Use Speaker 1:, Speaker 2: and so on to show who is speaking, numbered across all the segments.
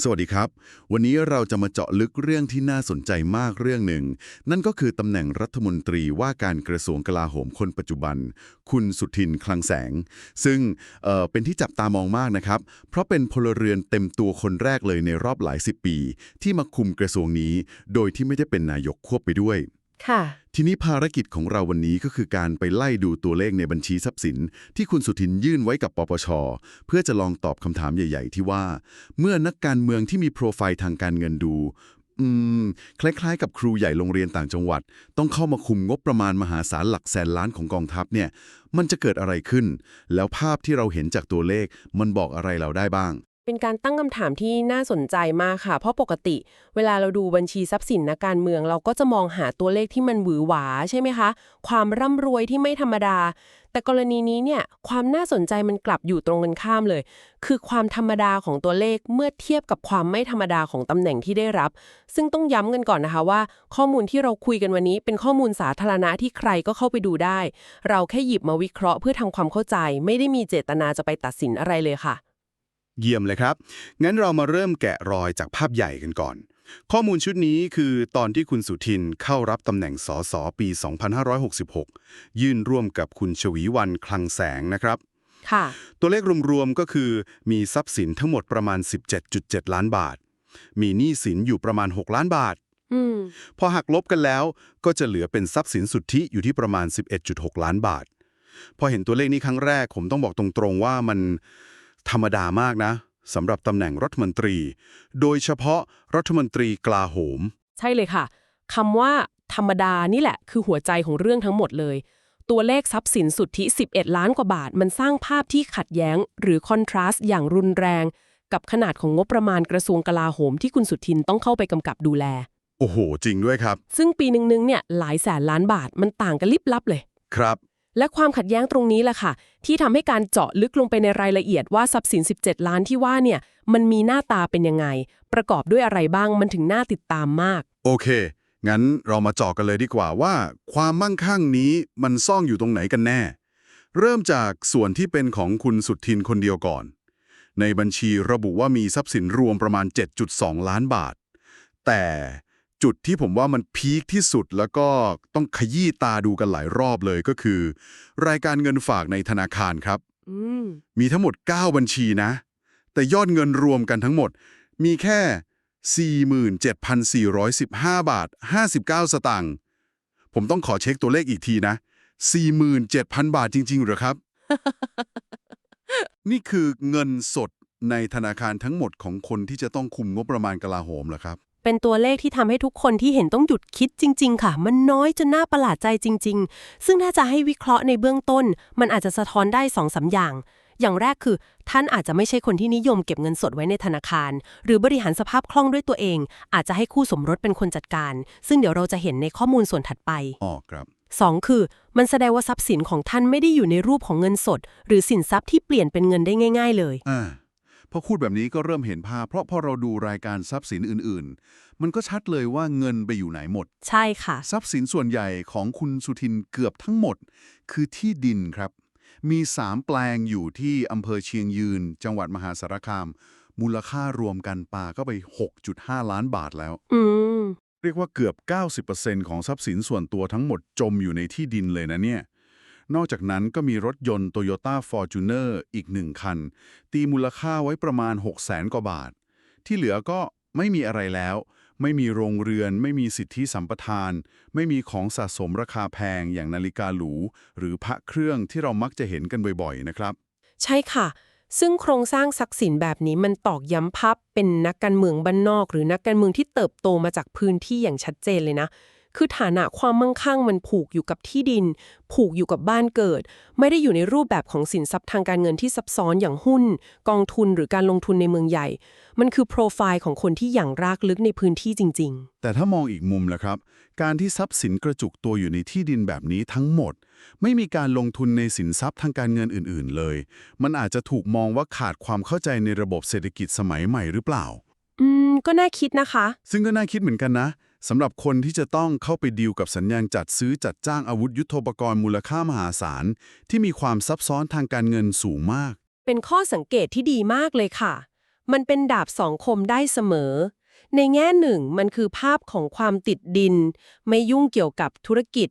Speaker 1: สวัสดีครับ วันนี้เราจะมาเจาะลึกเรื่องที่น่าสนใจมากเรื่องหนึ่ง นั่นก็คือตำแหน่งรัฐมนตรีว่าการกระทรวงกลาโหมคนปัจจุบัน คุณสุทินคลังแสง ซึ่งเเป็นที่จับตามองมากนะครับ เพราะเป็นพลเรือนเต็มตัวคนแรกเลยในรอบหลายสิบปี ที่มาคุมกระทรวงนี้ โดยที่ไม่ได้เป็นนายกควบไปด้วย
Speaker 2: ค่ะ
Speaker 1: ทีนี้ภารกิจของเราวันนี้ก็คือการไปไล่ดูตัวเลขในบัญชีทรัพย์สิน ที่คุณสุทินยื่นไว้กับปปช เพื่อจะลองตอบคำถามใหญ่ ๆ ที่ว่า เมื่อนักการเมืองที่มีโปรไฟล์ทางการเงินดู อืม คล้ายๆ กับครูใหญ่โรงเรียนต่างจังหวัด ต้องเข้ามาคุมงบประมาณมหาศาลหลักแสนล้านของกองทัพเนี่ย มันจะเกิดอะไรขึ้น แล้วภาพที่เราเห็นจากตัวเลขมันบอกอะไรเราได้บ้าง
Speaker 2: เป็นการตั้งคำถามที่น่าสนใจมากค่ะ เพราะปกติ เวลาเราดูบัญชีทรัพย์สินนักการเมือง เราก็จะมองหาตัวเลขที่มันหวือหวาใช่ไหมคะ ความร่ำรวยที่ไม่ธรรมดา แต่กรณีนี้เนี่ยความน่าสนใจมันกลับอยู่ตรงกันข้ามเลย คือความธรรมดาของตัวเลขเมื่อเทียบกับความไม่ธรรมดาของตำแหน่งที่ได้รับ ซึ่งต้องย้ำกันก่อนนะคะว่า ข้อมูลที่เราคุยกันวันนี้ เป็นข้อมูลสาธารณะที่ใครก็เข้าไปดูได้ เราแค่หยิบมาวิเคราะห์เพื่อทำความเข้าใจ ไม่ได้มีเจตนาจะไปตัดสินอะไรเลยค่ะ
Speaker 3: เยี่ยมเลยครับ งั้นเรามาเริ่มแกะรอยจากภาพใหญ่กันก่อน ข้อมูลชุดนี้คือตอนที่คุณสุทินเข้ารับตำแหน่งสสปี 2566 ยื่นร่วมกับคุณชวีวันคลังแสงนะครับ
Speaker 2: ค่ะ
Speaker 3: ตัวเลขรวมๆก็คือมีทรัพย์สินทั้งหมดประมาณ 17.7 ล้านบาท มีหนี้สินอยู่ประมาณ 6 ล้านบาท
Speaker 2: อืม
Speaker 3: พอหักลบกันแล้วก็จะเหลือเป็นทรัพย์สินสุทธิอยู่ที่ประมาณ 11.6 ล้านบาท พอเห็นตัวเลขนี้ครั้งแรกผมต้องบอกตรงๆว่ามัน ธรรมดามากนะสำหรับตำแหน่งรัฐมนตรี โดยเฉพาะรัฐมนตรีกลาโหม
Speaker 2: ใช่เลยค่ะคำว่าธรรมดานี่แหละ คือหัวใจของเรื่องทั้งหมดเลย ตัวเลขทรัพย์สินสุทธิ 11 ล้านกว่าบาท มันสร้างภาพที่ขัดแย้ง หรือคอนทราสต์อย่างรุนแรง กับขนาดของงบประมาณกระทรวงกลาโหมที่คุณสุทินต้องเข้าไปกำกับดูแล
Speaker 3: โอ้โห จริงด้วยครับ
Speaker 2: ซึ่งปีหนึ่งๆเนี่ยหลายแสนล้านบาทมันต่างกันลิบลับเลย
Speaker 3: ครับ
Speaker 2: และความขัดแย้งตรงนี้แหละค่ะ ที่ทำให้การเจาะลึกลงไปในรายละเอียดว่าทรัพย์สิน 17 ล้านที่ว่าเนี่ยมันมีหน้าตาเป็นยังไง ประกอบด้วยอะไรบ้างมันถึงน่าติดตามมาก
Speaker 3: โอเค งั้นเรามาเจาะกันเลยดีกว่าว่า ความมั่งคั่งนี้มันซ่อนอยู่ตรงไหนกันแน่ เริ่มจากส่วนที่เป็นของคุณสุทินคนเดียวก่อน ในบัญชีระบุว่ามีทรัพย์สินรวมประมาณ 7.2 ล้านบาท แต่ จุดที่ผมว่ามันพีคที่สุดแล้วก็ต้องขยี้ตาดูกันหลายรอบเลยก็คือ รายการเงินฝากในธนาคารครับ
Speaker 2: อืม
Speaker 3: มีทั้งหมด 9 บัญชีนะ แต่ยอดเงินรวมกันทั้งหมด มีแค่ 47,415 บาท 59 สตางค์ผมต้องขอเช็คตัวเลขอีกทีนะ 47,000 บาทจริงๆเหรอครับ นี่คือเงินสดในธนาคารทั้งหมดของคนที่จะต้องคุมงบประมาณกลาโหมเหรอครับ
Speaker 2: เป็นตัวเลขที่ทำให้ทุกคนที่เห็นต้องหยุดคิดจริง ๆ ค่ะ มันน้อยจนน่าประหลาดใจจริง ๆ ซึ่งถ้าจะให้วิเคราะห์ในเบื้องต้น มันอาจจะสะท้อนได้สองสาอย่าง อย่างแรกคือ ท่านอาจจะไม่ใช่คนที่นิยมเก็บเงินสดไว้ในธนาคาร หรือบริหารสภาพคล่องด้วยตัวเอง อาจจะให้คู่สมรสเป็นคนจัดการ ซึ่งเดี๋ยวเราจะเห็นในข้อมูลส่วนถัดไป
Speaker 3: อ๋อครับ
Speaker 2: สองคือ มันแสดงว่าทรัพย์สินของท่านไม่ได้อยู่ในรูปของเงินสด หรือสินทรัพย์ที่เปลี่ยนเป็นเงินได้ง่าย ๆ เลย
Speaker 1: อ่า พอพูดแบบนี้ก็เริ่มเห็นภาพ เพราะพอเราดูรายการทรัพย์สินอื่นๆ มันก็ชัดเลยว่าเงินไปอยู่ไหนหมด
Speaker 2: ใช่ค่ะ
Speaker 1: ทรัพย์สินส่วนใหญ่ของคุณสุทินเกือบทั้งหมด คือที่ดินครับ มีสามแปลงอยู่ที่อำเภอเชียงยืน จังหวัดมหาสารคาม มูลค่ารวมกันปาก็ไป 6.5 ล้านบาทแล้ว
Speaker 2: อืม
Speaker 1: เรียกว่าเกือบ 90%ของทรัพย์สินส่วนตัวทั้งหมดจมอยู่ในที่ดินเลยนะเนี่ย นอกจากนั้นก็มีรถยนต์ Toyota Fortuner อีกหนึ่งคัน ตีมูลค่าไว้ประมาณ6 0 0แสนกว่าบาท ที่เหลือก็ไม่มีอะไรแล้ว ไม่มีโรงเรือน ไม่มีสิทธิสัมปทาน ไม่มีของสะสมราคาแพงอย่างนาฬิกาหรู หรือพระเครื่องที่เรามักจะเห็นกันบ่อยๆนะครับ
Speaker 2: ใช่ค่ะ ซึ่งโครงสร้างทรัพย์สินแบบนี้มันตอกย้ำภาพเป็นนักการเมืองบ้านนอก หรือนักการเมืองที่เติบโตมาจากพื้นที่อย่างชัดเจนเลยนะ คือฐานะความมั่งคั่งมันผูกอยู่กับที่ดิน ผูกอยู่กับบ้านเกิด ไม่ได้อยู่ในรูปแบบของสินทรัพย์ทางการเงินที่ซับซ้อนอย่างหุ้น กองทุนหรือการลงทุนในเมืองใหญ่ มันคือโปรไฟล์ของคนที่อย่างรากลึกในพื้นที่จริง
Speaker 1: แต่ถ้ามองอีกมุมล่ะครับ การที่ทรัพย์สินกระจุกตัวอยู่ในที่ดินแบบนี้ทั้งหมด ไม่มีการลงทุนในสินทรัพย์ทางการเงินอื่น ๆ เลย มันอาจจะถูกมองว่าขาดความเข้าใจในระบบเศรษฐกิจสมัยใหม่หรือเปล่า
Speaker 2: ๆอืม ก็น่าคิดนะคะ
Speaker 1: ซึ่งก็น่าคิดเหมือนกันนะ สำหรับคนที่จะต้องเข้าไปดีลกับสัญญาณจัดซื้อจัดจ้างอาวุธยุโทโธปกรณ์มูลค่ามหาศาล ที่มีความซับซ้อนทางการเงินสูงมาก
Speaker 2: เป็นข้อสังเกตที่ดีมากเลยค่ะ มันเป็นดาบสองคมได้เสมอ ในแง่หนึ่งมันคือภาพของความติดดิน ไม่ยุ่งเกี่ยวกับธุรกิจ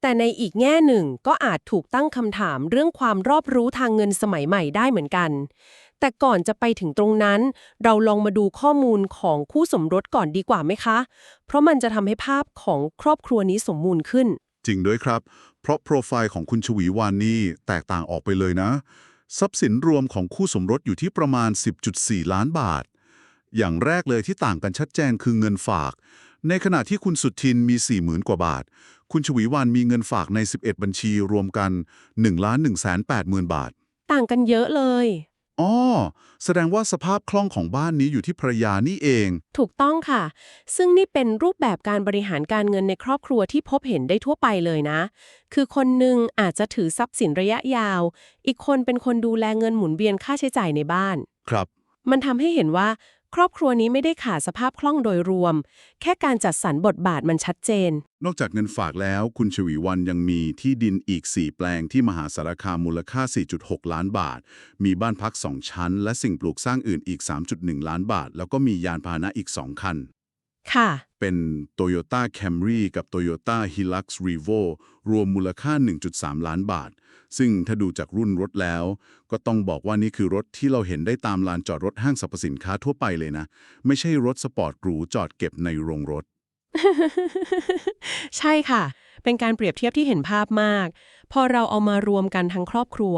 Speaker 2: แต่ในอีกแง่หนึ่งก็อาจถูกตั้งคำถามเรื่องความรอบรู้ทางเงินสมัยใหม่ได้เหมือนกัน แต่ก่อนจะไปถึงตรงนั้น เราลองมาดูข้อมูลของคู่สมรสก่อนดีกว่าไหมคะ เพราะมันจะทำให้ภาพของครอบครัวนี้สมบูรณ์ขึ้น
Speaker 3: จริงด้วยครับ เพราะโปรไฟล์ของคุณชวีวานนี่แตกต่างออกไปเลยนะ ทรัพย์สินรวมของคู่สมรสอยู่ที่ประมาณ 10.4 ล้านบาท อย่างแรกเลยที่ต่างกันชัดเจนคือเงินฝาก ในขณะที่คุณสุทินมี 40,000 กว่าบาท คุณชวีวานมีเงินฝากใน 11 บัญชีรวมกัน1ล้าน1 8 0 0 0 0 บาท
Speaker 2: ต่างกันเยอะเลย
Speaker 3: อ๋อแสดงว่าสภาพคล่องของบ้านนี้อยู่ที่ภรรยานี่เอง
Speaker 2: ถูกต้องค่ะ ซึ่งนี่เป็นรูปแบบการบริหารการเงินในครอบครัวที่พบเห็นได้ทั่วไปเลยนะ คือคนหนึ่งอาจจะถือทรัพย์สินระยะยาว อีกคนเป็นคนดูแลเงินหมุนเวียนค่าใช้จ่ายในบ้าน
Speaker 3: ครับ
Speaker 2: มันทำให้เห็นว่า ครอบครัวนี้ไม่ได้ขาดสภาพคล่องโดยรวม แค่การจัดสรรบทบาทมันชัดเจน
Speaker 3: นอกจากเงินฝากแล้ว คุณชวีวันยังมีที่ดินอีก 4 แปลงที่มหาสารคามมูลค่า 4.6 ล้านบาท มีบ้านพัก 2 ชั้น และสิ่งปลูกสร้างอื่นอีก 3.1 ล้านบาท แล้วก็มียานพาหนะอีก 2 คัน
Speaker 2: ค่ะ
Speaker 3: เป็น Toyota Camry กับ Toyota Hilux Revo รวมมูลค่า 1.3 ล้านบาท ซึ่งถ้าดูจากรุ่นรถแล้ว ก็ต้องบอกว่านี่คือรถที่เราเห็นได้ตามลานจอดรถห้างสรรพสินค้าทั่วไปเลยนะ ไม่ใช่รถสปอร์ตหรูจอดเก็บในโรงรถ
Speaker 2: ใช่ค่ะ เป็นการเปรียบเทียบที่เห็นภาพมาก พอเราเอามารวมกันทั้งครอบครัว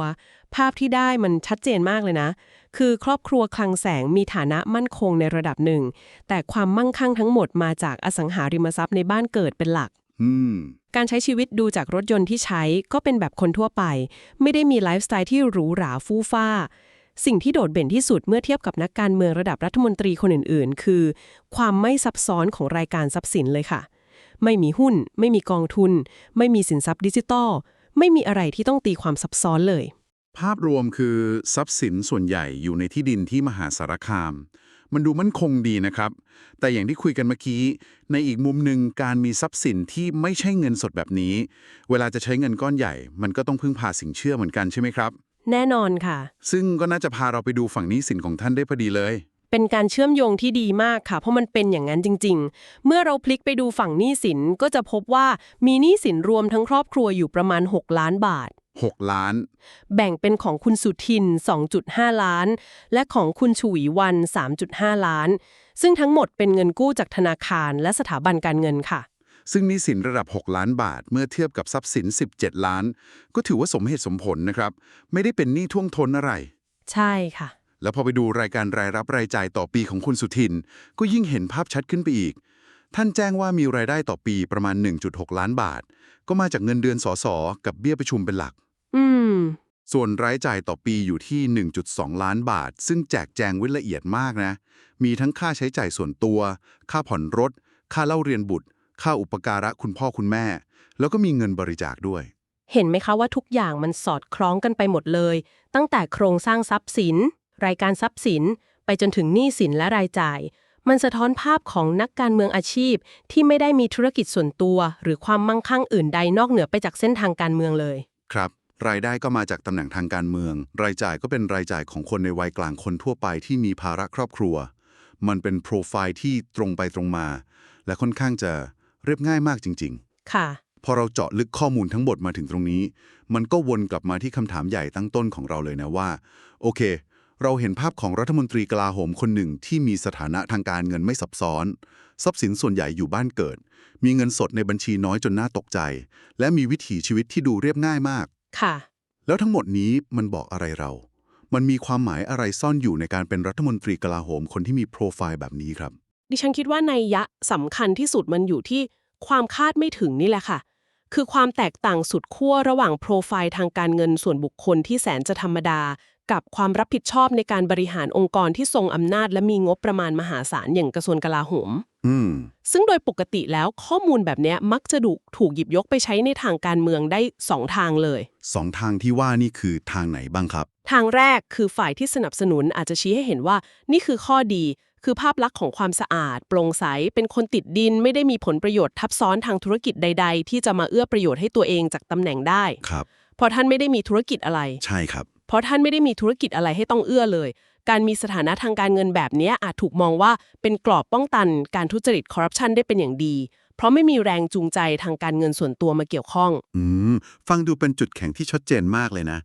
Speaker 2: ภาพที่ได้มันชัดเจนมากเลยนะ คือครอบครัวคลังแสงมีฐานะมั่นคงในระดับหนึ่ง แต่ความมั่งคั่งทั้งหมดมาจากอสังหาริมทรัพย์ในบ้านเกิดเป็นหลัก
Speaker 3: อืม
Speaker 2: การใช้ชีวิตดูจากรถยนต์ที่ใช้ก็เป็นแบบคนทั่วไป ไม่ได้มีไลฟ์สไตล์ที่หรูหราฟู่ฟ้า สิ่งที่โดดเด่นที่สุดเมื่อเทียบกับนักการเมืองระดับรัฐมนตรีคนอื่น ๆ คือ ความไม่ซับซ้อนของรายการทรัพย์สินเลยค่ะ ไม่มีหุ้น ไม่มีกองทุน ไม่มีสินทรัพย์ดิจิตอลไม่มีอะไรที่ต้องตีความซับซ้อนเลย
Speaker 3: ภาพรวมคือทรัพย์สินส่วนใหญ่อยู่ในที่ดินที่มหาสารคาม มันดูมั่นคงดีนะครับ แต่อย่างที่คุยกันเมื่อกี้ ในอีกมุมหนึ่งการมีทรัพย์สินที่ไม่ใช่เงินสดแบบนี้ เวลาจะใช้เงินก้อนใหญ่ มันก็ต้องพึ่งพาสินเชื่อเหมือนกันใช่ไหมครับ
Speaker 2: แน่นอนค่ะ
Speaker 3: ซึ่งก็น่าจะพาเราไปดูฝั่งหนี้สินของท่านได้พอดีเลย
Speaker 2: เป็นการเชื่อมโยงที่ดีมากค่ะ เพราะมันเป็นอย่างนั้นจริง ๆ เมื่อเราพลิกไปดูฝั่งหนี้สินก็จะพบว่ามีหนี้สินรวมทั้งครอบครัวอยู่ประมาณ 6 ล้านบาท
Speaker 3: 6 ล้าน
Speaker 2: แบ่งเป็นของคุณสุทิน 2.5 ล้าน และของคุณฉวีวัน 3.5 ล้าน ซึ่งทั้งหมดเป็นเงินกู้จากธนาคารและสถาบันการเงินค่ะ
Speaker 3: ซึ่งหนี้สินระดับ 6 ล้านบาทเมื่อเทียบกับทรัพย์สิน 17 ล้าน ก็ถือว่าสมเหตุสมผลนะครับ ไม่ได้เป็นหนี้ท่วงท้นอะไร
Speaker 2: ใช่ค่ะ
Speaker 3: แล้วพอไปดูรายการรายรับรายจ่ายต่อปีของคุณสุทิน ก็ยิ่งเห็นภาพชัดขึ้นไปอีกท่านแจ้งว่ามีรายได้ต่อปีประมาณ 1.6 ล้านบาท ก็มาจากเงินเดือนสส กับเบี้ยประชุมเป็นหลัก
Speaker 2: อืม
Speaker 3: ส่วนรายจ่ายต่อปีอยู่ที่ 1.2 ล้านบาท ซึ่งแจกแจงไว้ละเอียดมากนะ มีทั้งค่าใช้จ่ายส่วนตัว ค่าผ่อนรถ ค่าเล่าเรียนบุตร ค่าอุปการะคุณพ่อคุณแม่ แล้วก็มีเงินบริจาคด้วย
Speaker 2: เห็นไหมคะว่าทุกอย่างมันสอดคล้องกันไปหมดเลย ตั้งแต่โครงสร้างทรัพย์สิน รายการทรัพย์สิน ไปจนถึงหนี้สินและรายจ่าย มันสะท้อนภาพของนักการเมืองอาชีพ ที่ไม่ได้มีธุรกิจส่วนตัว หรือความมั่งคั่งอื่นใดนอกเหนือไปจากเส้นทางการเมืองเลย
Speaker 3: ครับ รายได้ก็มาจากตำแหน่งทางการเมือง รายจ่ายก็เป็นรายจ่ายของคนในวัยกลางคนทั่วไปที่มีภาระครอบครัว มันเป็นโปรไฟล์ที่ตรงไปตรงมา และค่อนข้างจะเรียบง่ายมากจริง
Speaker 2: ค่ะ
Speaker 3: ๆพอเราเจาะลึกข้อมูลทั้งหมดมาถึงตรงนี้ มันก็วนกลับมาที่คำถามใหญ่ตั้งต้นของเราเลยนะว่า โอเค เราเห็นภาพของรัฐมนตรีกลาโหมคนหนึ่งที่มีสถานะทางการเงินไม่ซับซ้อน ทรัพย์สินส่วนใหญ่อยู่บ้านเกิด มีเงินสดในบัญชีน้อยจนน่าตกใจ และมีวิถีชีวิตที่ดูเรียบง่ายมาก
Speaker 2: ค่ะ
Speaker 3: แล้วทั้งหมดนี้มันบอกอะไรเรา มันมีความหมายอะไรซ่อนอยู่ในการเป็นรัฐมนตรีกลาโหมคนที่มีโปรไฟล์แบบนี้ครับ
Speaker 2: ดิฉันคิดว่าในยยะสำคัญที่สุดมันอยู่ที่ความคาดไม่ถึงนี่แหละค่ะ คือความแตกต่างสุดขั้วระหว่างโปรไฟล์ทางการเงินส่วนบุคคลที่แสนจะธรรมดา กับความรับผิดชอบในการบริหารองค์กรที่ทรงอำนาจและมีงบประมาณมหาศาลอย่างกระทรวงกลาโหม
Speaker 3: อืม
Speaker 2: ซึ่งโดยปกติแล้วข้อมูลแบบเนี้ยมักจะถูกถูกหยิบยกไปใช้ในทางการเมืองได้สองทางเลย
Speaker 3: สองทางที่ว่านี่คือทางไหนบ้างครับ
Speaker 2: ทางแรกคือฝ่ายที่สนับสนุนอาจจะชี้ให้เห็นว่า นี่คือข้อดี คือภาพลักษณ์ของความสะอาด โปร่งใส เป็นคนติดดิน ไม่ได้มีผลประโยชน์ทับซ้อนทางธุรกิจใด ๆ ที่จะมาเอื้อประโยชน์ให้ตัวเองจากตำแหน่งได้
Speaker 3: ครับ
Speaker 2: เพราะท่านไม่ได้มีธุรกิจอะไร
Speaker 3: ใช่ครับ
Speaker 2: เพราะท่านไม่ได้มีธุรกิจอะไรให้ต้องเอื้อเลย การมีสถานะทางการเงินแบบเนี้ยอาจถูกมองว่าเป็นกรอบป้องกันการทุจริตคอร์รัปชันได้เป็นอย่างดี เพราะไม่มีแรงจูงใจทางการเงินส่วนตัวมาเกี่ยวข้อง
Speaker 4: อืม ฟังดูเป็นจุดแข็งที่ชัดเจนมากเลยนะ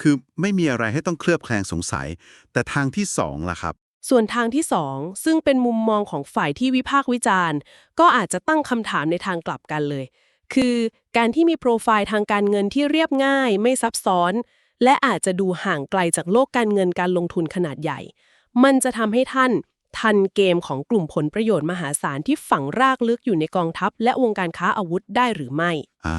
Speaker 4: คือไม่มีอะไรให้ต้องเคลือบแคลงสงสัย แต่ทางที่สองล่ะครับ
Speaker 2: ส่วนทางที่สองซึ่งเป็นมุมมองของฝ่ายที่วิพากษ์วิจารณ์ ก็อาจจะตั้งคำถามในทางกลับกันเลย คือการที่มีโปรไฟล์ทางการเงินที่เรียบง่าย ไม่ซับซ้อน และอาจจะดูห่างไกลจากโลกการเงินการลงทุนขนาดใหญ่ มันจะทำให้ท่านทันเกมของกลุ่มผลประโยชน์มหาศาลที่ฝังรากลึกอยู่ในกองทัพ และวงการค้าอาวุธได้หรือไม่
Speaker 4: อ่า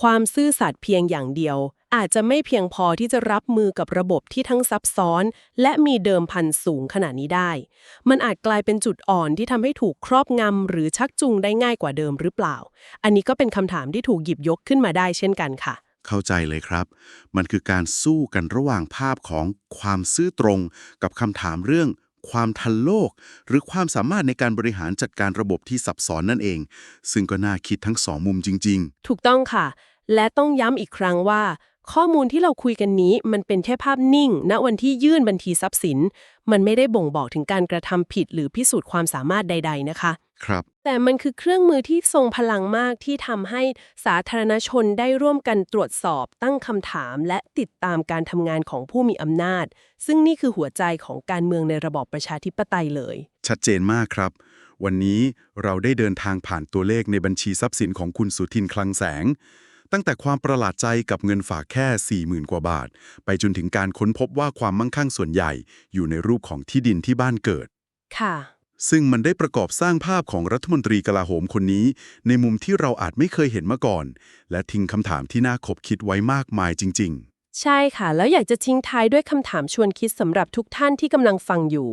Speaker 2: ความซื่อสัตย์เพียงอย่างเดียว อาจจะไม่เพียงพอที่จะรับมือกับระบบที่ทั้งซับซ้อน และมีเดิมพันสูงขนาดนี้ได้ มันอาจกลายเป็นจุดอ่อนที่ทำให้ถูกครอบงำหรือชักจูงได้ง่ายกว่าเดิมหรือเปล่า อันนี้ก็เป็นคำถามที่ถูกหยิบยกขึ้นมาได้เช่นกันค่ะ
Speaker 4: เข้าใจเลยครับ มันคือการสู้กันระหว่างภาพของความซื่อตรง กับคำถามเรื่องความทันโลก หรือความสามารถในการบริหารจัดการระบบที่ซับซ้อนนั่นเอง ซึ่งก็น่าคิดทั้งสองมุมจริง ๆ
Speaker 2: ถูกต้องค่ะ และต้องย้ำอีกครั้งว่า ข้อมูลที่เราคุยกันนี้มันเป็นแค่ภาพนิ่ง ณวันที่ยื่นบัญชีทรัพย์สิน มันไม่ได้บ่งบอกถึงการกระทำผิดหรือพิสูจน์ความสามารถใด ๆ นะคะ
Speaker 4: ๆครับ
Speaker 2: แต่มันคือเครื่องมือที่ทรงพลังมากที่ทำให้สาธารณชนได้ร่วมกันตรวจสอบ ตั้งคำถาม และติดตามการทำงานของผู้มีอำนาจ ซึ่งนี่คือหัวใจของการเมืองในระบอบประชาธิปไตยเลย
Speaker 3: ชัดเจนมากครับ วันนี้เราได้เดินทางผ่านตัวเลขในบัญชีทรัพย์สินของคุณสุทินคลังแสง ตั้งแต่ความประหลาดใจกับเงินฝากแค่ 40,000 กว่าบาท ไปจนถึงการค้นพบว่าความมั่งคั่งส่วนใหญ่อยู่ในรูปของที่ดินที่บ้านเกิด
Speaker 2: ค่ะ
Speaker 3: ซึ่งมันได้ประกอบสร้างภาพของรัฐมนตรีกลาโหมคนนี้ ในมุมที่เราอาจไม่เคยเห็นมาก่อน และทิ้งคำถามที่น่าขบคิดไว้มากมายจริง ๆ
Speaker 2: ใช่ค่ะ แล้วอยากจะทิ้งท้ายด้วยคำถามชวนคิดสำหรับทุกท่านที่กำลังฟังอยู่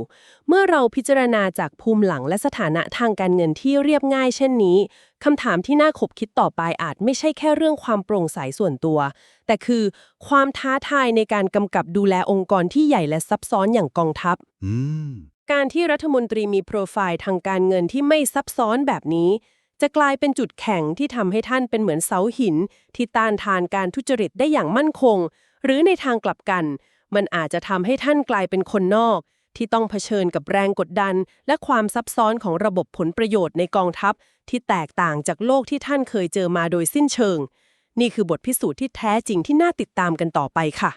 Speaker 2: เมื่อเราพิจารณาจากภูมิหลังและสถานะทางการเงินที่เรียบง่ายเช่นนี้คำถามที่น่าขบคิดต่อไปอาจไม่ใช่แค่เรื่องความโปร่งใสส่วนตัว แต่คือความท้าทายในการกำกับดูแลองค์กรที่ใหญ่และซับซ้อนอย่างกองทัพ
Speaker 3: อืม
Speaker 2: การที่รัฐมนตรีมีโปรไฟล์ทางการเงินที่ไม่ซับซ้อนแบบนี้ จะกลายเป็นจุดแข็งที่ทำให้ท่านเป็นเหมือนเสาหิน ที่ต้านทานการทุจริตได้อย่างมั่นคง หรือในทางกลับกัน มันอาจจะทำให้ท่านกลายเป็นคนนอก ที่ต้องเผชิญกับแรงกดดัน และความซับซ้อนของระบบผลประโยชน์ในกองทัพ ที่แตกต่างจากโลกที่ท่านเคยเจอมาโดยสิ้นเชิง นี่คือบทพิสูจน์ที่แท้จริงที่น่าติดตามกันต่อไปค่ะ